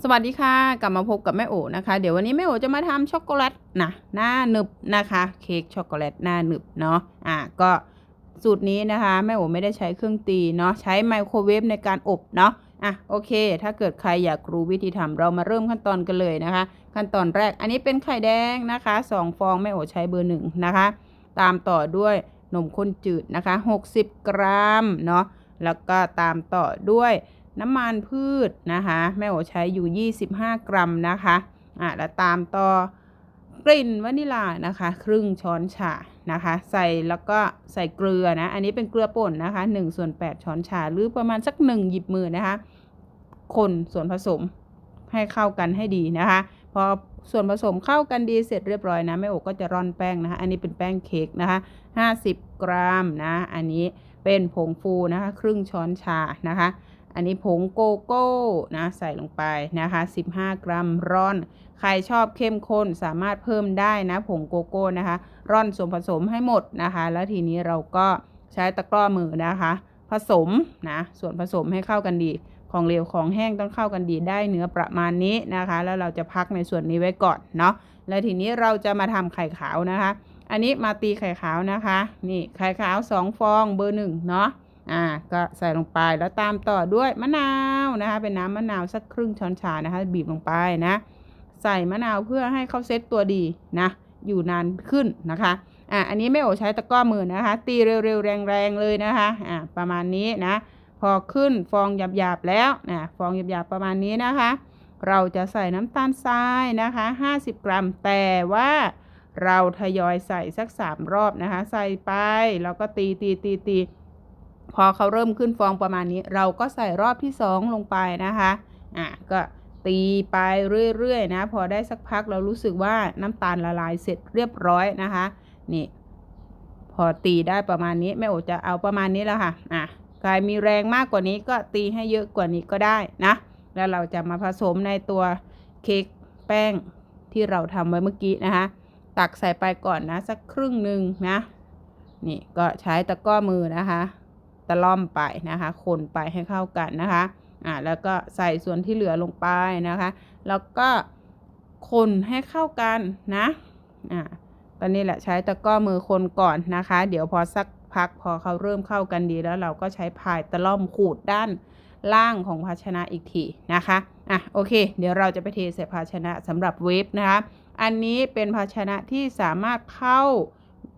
สวัสดีค่ะกลับมาพบกับแม่โอนะคะ เดี๋ยววันนี้แม่โอจะมาทำช็อกโกแลตนะหน้าหนึบนะคะ เค้กช็อกโกแลตหน้าหนึบเนาะอะก็สูตรนี้นะคะแม่โอไม่ได้ใช้เครื่องตีเนาะใช้ไมโครเวฟในการอบเนาะอะโอเค ถ้าเกิดใครอยากรู้วิธีทำเรามาเริ่มขั้นตอนกันเลยนะคะ ขั้นตอนแรกอันนี้เป็นไข่แดงนะคะสองฟองแม่โอใช้เบอร์หนึ่งนะคะ ตามต่อด้วยนมข้นจืดนะคะ 60 กรัมเนาะแล้วก็ตามต่อด้วย น้ำมันพืชนะคะแม่โอใช้อยู่ 25 กรัมนะคะอะแล้วตามต่อกลิ่นวานิลานะคะ ครึ่งช้อนชานะคะ ใส่แล้วก็ใส่เกลือนะ อันนี้เป็นเกลือป่นนะคะ1ส่วน8ช้อนชาหรือประมาณสัก 1 หยิบมือนะคะ คนส่วนผสมให้เข้ากันให้ดีนะคะ พอส่วนผสมเข้ากันดีเสร็จเรียบร้อยนะแม่โอก็จะร่อนแป้งนะคะ อันนี้เป็นแป้งเค้กนะคะ 50 กรัมนะ อันนี้เป็นผงฟูนะคะ ครึ่งช้อนชานะคะ อันนี้ผงโกโก้นะใส่ลงไปนะคะ 15 กรัมร่อน ใครชอบเข้มข้นสามารถเพิ่มได้นะผงโกโก้นะคะ ร่อนส่วนผสมให้หมดนะคะ แล้วทีนี้เราก็ใช้ตะกร้อมือนะคะ ผสมนะส่วนผสมให้เข้ากันดี ของเหลวของแห้งต้องเข้ากันดีได้เนื้อประมาณนี้นะคะ แล้วเราจะพักในส่วนนี้ไว้ก่อนเนาะแล้วทีนี้เราจะมาทำไข่ขาวนะคะ อันนี้มาตีไข่ขาวนะคะ นี่ไข่ขาวสองฟองเบอร์หนึ่งเนาะ อ่าก็ใส่ลงไปแล้วตามต่อด้วยมะนาวนะคะ เป็นน้ำมะนาวสักครึ่งช้อนชานะคะ บีบลงไปนะ ใส่มะนาวเพื่อให้เขาเซ็ตตัวดีนะ อยู่นานขึ้นนะคะอ่าอันนี้ไม่โอใช้ตะกร้อมือนะคะ ตีเร็วๆแรงๆเลยนะคะอ่าประมาณนี้นะ พอขึ้นฟองหยาบๆแล้วนะฟองหยาบๆประมาณนี้นะคะ เราจะใส่น้ำตาลทรายนะคะ 50 กรัมแต่ว่าเราทยอยใส่สัก 3 รอบนะคะ ใส่ไปแล้วก็ตีตีตีตี พอเขาเริ่มขึ้นฟองประมาณนี้ เราก็ใส่รอบที่2ลงไปนะคะอะก็ตีไปเรื่อยๆนะ พอได้สักพักเรารู้สึกว่าน้ำตาลละลายเสร็จเรียบร้อยนะคะ นี่ พอตีได้ประมาณนี้แม่โอจะเอาประมาณนี้แล้วค่ะอะใครมีแรงมากกว่านี้ก็ตีให้เยอะกว่านี้ก็ได้นะ แล้วเราจะมาผสมในตัวเค้กแป้งที่เราทำไว้เมื่อกี้นะคะ ตักใส่ไปก่อนนะ สักครึ่งหนึ่งนะ นี่ก็ใช้ตะกร้อมือนะคะ ตะล่อมไปนะคะ คนไปให้เข้ากันนะคะอ่าแล้วก็ใส่ส่วนที่เหลือลงไปนะคะ แล้วก็คนให้เข้ากันนะอ่าตอนนี้แหละใช้ตะก้อมือคนก่อนนะคะ เดี๋ยวพอสักพักพอเขาเริ่มเข้ากันดีแล้วเราก็ใช้พายตะล่อมขูดด้านล่างของภาชนะอีกทีนะคะอะโอเค เดี๋ยวเราจะไปเทใส่ภาชนะสำหรับเวฟนะคะ อันนี้เป็นภาชนะที่สามารถเข้า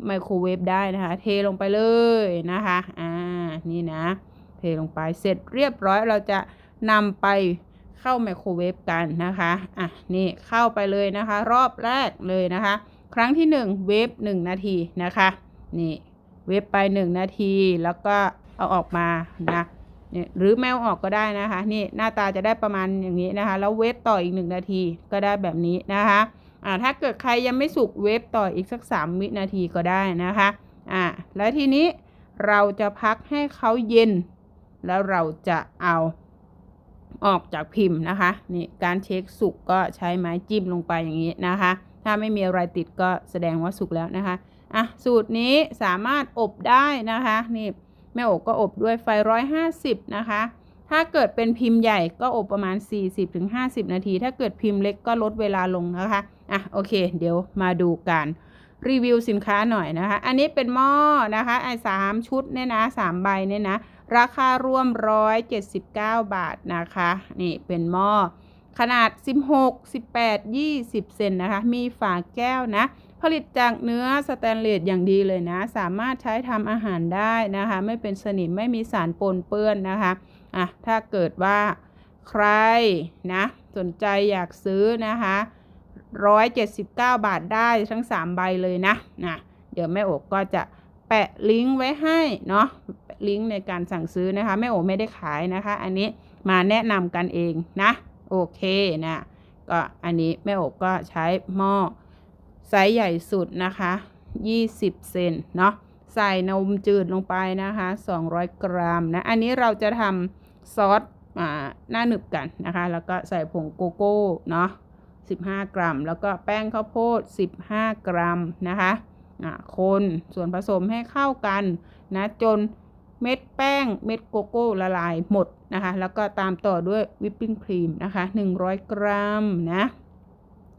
ไมโครเวฟได้นะคะ เทลงไปเลยนะคะ อ่า นี่นะ เทลงไป เสร็จเรียบร้อย เราจะนำไปเข้าไมโครเวฟกันนะคะ อะ นี่เข้าไปเลยนะคะ รอบแรกเลยนะคะ ครั้งที่ 1 เวฟ1นาทีนะคะ นี่ เวฟไป 1 นาที แล้วก็เอาออกมานะนี่หรือแมวออกก็ได้นะคะ นี่หน้าตาจะได้ประมาณอย่างนี้นะคะ แล้วเวฟต่ออีก 1 นาทีก็ได้แบบนี้นะคะ อ่าถ้าเกิดใครยังไม่สุกเวฟต่ออีกสัก 3 วินาทีก็ได้นะคะอ่าแล้วทีนี้เราจะพักให้เขาเย็น แล้วเราจะเอาออกจากพิมพ์นะคะนี่การเช็คสุกก็ใช้ไม้จิ้มลงไปอย่างนี้นะคะ ถ้าไม่มีอะไรติดก็แสดงว่าสุกแล้วนะคะอะสูตรนี้สามารถอบได้นะคะนี่แม่อบก็อบด้วยไฟ 150 นะคะ ถ้าเกิดเป็นพิมพ์ใหญ่ก็อบประมาณ 40-50 นาที ถ้าเกิดพิมพ์เล็กก็ลดเวลาลงนะคะ อะโอเค เดี๋ยวมาดูกันรีวิวสินค้าหน่อยนะคะ อันนี้เป็นหม้อนะคะไอ้สามชุดเนี่ยนะสามใบเนี่ยนะ ราคารวม179บาทนะคะ นี่เป็นหม้อขนาด 16 18 20 เซนนะคะ มีฝาแก้วนะ ผลิตจากเนื้อสแตนเลสอย่างดีเลยนะ สามารถใช้ทำอาหารได้นะคะ ไม่เป็นสนิมไม่มีสารปนเปื้อนนะคะอะถ้าเกิดว่าใครนะสนใจอยากซื้อนะคะ179 บาทได้ทั้ง 3 ใบเลยนะนะเดี๋ยวแม่โอกก็จะแปะลิงก์ไว้ให้เนาะลิงก์ในการสั่งซื้อนะคะแม่โอไม่ได้ขายนะคะ อันนี้มาแนะนำกันเองนะ โอเคนะก็อันนี้แม่โอบก็ใช้หม้อ ไซส์ใหญ่สุดนะคะ 20 เซนเนาะใส่นมจืดลงไปนะคะ 200 กรัมนะ อันนี้เราจะทำซอสอ่าหน้าหนึบกันนะคะ แล้วก็ใส่ผงโกโก้เนาะ15 กรัม แล้วก็แป้งข้าวโพด 15 กรัมนะคะอ่าคนส่วนผสมให้เข้ากันนะจนเม็ดแป้งเม็ดโกโก้ละลายหมดนะคะ แล้วก็ตามต่อด้วยวิปปิ้งครีมนะคะ 100 กรัมนะ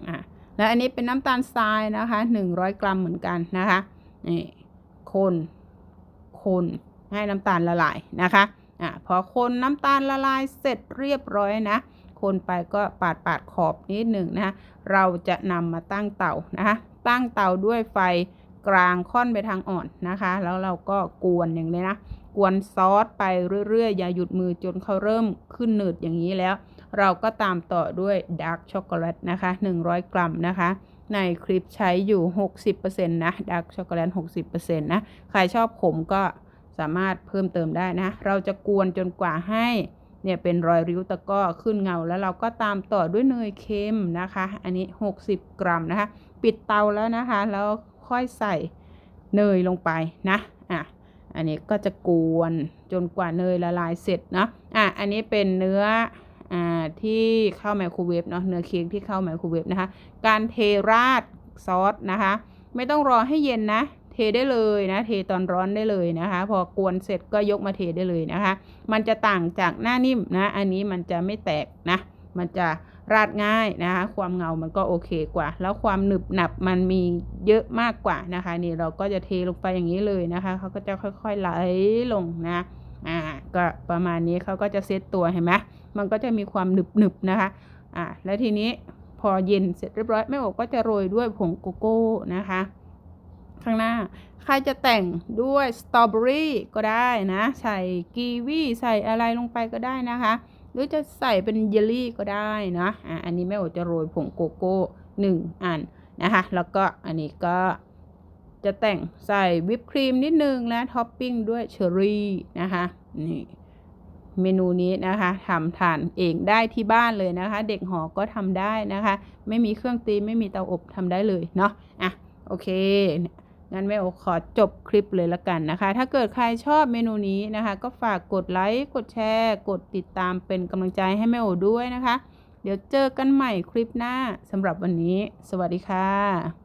อะ และอันนี้เป็นน้ำตาลทรายนะคะ 100 กรัมเหมือนกันนะคะนี่คนคนให้น้ำตาลละลายนะคะอะพอคนน้ำตาลละลายเสร็จเรียบร้อยนะคนไปก็ปาดปาดขอบนิดหนึ่งนะะเราจะนำมาตั้งเตานะคะตั้งเตาด้วยไฟกลางค่อนไปทางอ่อนนะคะ แล้วเราก็กวนอย่างนี้นะ กวนซอสไปเรื่อยๆ อย่าหยุดมือจนเขาเริ่มขึ้นหนืดอย่างนี้แล้ว เราก็ตามต่อด้วยดาร์กช็อกโกแลตนะคะ 100 กรัมนะคะ ในคลิปใช้อยู่ 60%นะดาร์กช็อกโกแลต 60%นะ ใครชอบขมก็สามารถเพิ่มเติมได้นะ เราจะกวนจนกว่าให้เนี่ยเป็นรอยริ้วตะก้อขึ้นเงาแล้วเราก็ตามต่อด้วยเนยเค็มนะคะ อันนี้ 60 กรัมนะคะ ปิดเตาแล้วนะคะ แล้วค่อยใส่เนยลงไปนะอะอันนี้ก็จะกวนจนกว่าเนยละลายเสร็จนะอะอันนี้เป็นเนื้อ ที่เข้าไมโครเวฟเนาะเนื้อเค้กที่เข้าไมโครเวฟนะคะ การเทราดซอสนะคะ ไม่ต้องรอให้เย็นนะ เทได้เลยนะ เทตอนร้อนได้เลยนะคะ พอกวนเสร็จก็ยกมาเทได้เลยนะคะ มันจะต่างจากหน้านิ่มนะ อันนี้มันจะไม่แตกนะ มันจะราดง่ายนะคะ ความเงามันก็โอเคกว่า แล้วความหนึบหนับมันมีเยอะมากกว่านะคะ นี่เราก็จะเทลงไปอย่างนี้เลยนะคะ เขาก็จะค่อยๆไหลลงนะ อ่าก็ประมาณนี้เขาก็จะเซตตัวเห็นไหมมันก็จะมีความหนึบๆนะคะอ่าแล้วทีนี้พอเย็นเสร็จเรียบร้อยแม่โอก็จะโรยด้วยผงโกโก้นะคะข้างหน้า ใครจะแต่งด้วยสตรอเบอรี่ก็ได้นะ ใส่กีวีใส่อะไรลงไปก็ได้นะคะ หรือจะใส่เป็นเยลลี่ก็ได้นะอะอันนี้แม่โอจะโรยผงโกโก้หนึ่งอันนะคะ แล้วก็อันนี้ก็ จะแต่งใส่วิปครีมนิดนึงและท็อปปิ้งด้วยเชอร์รี่นะคะนี่เมนูนี้นะคะทำทานเองได้ที่บ้านเลยนะคะ เด็กหอก็ทำได้นะคะ ไม่มีเครื่องตีไม่มีเตาอบทำได้เลยเนาะอะโอเคงั้นแม่โอขอจบคลิปเลยละกันนะคะ ถ้าเกิดใครชอบเมนูนี้นะคะ ก็ฝากกดไลค์กดแชร์ กดติดตามเป็นกำลังใจให้แม่โอด้วยนะคะ เดี๋ยวเจอกันใหม่คลิปหน้าสำหรับวันนี้ สวัสดีค่ะ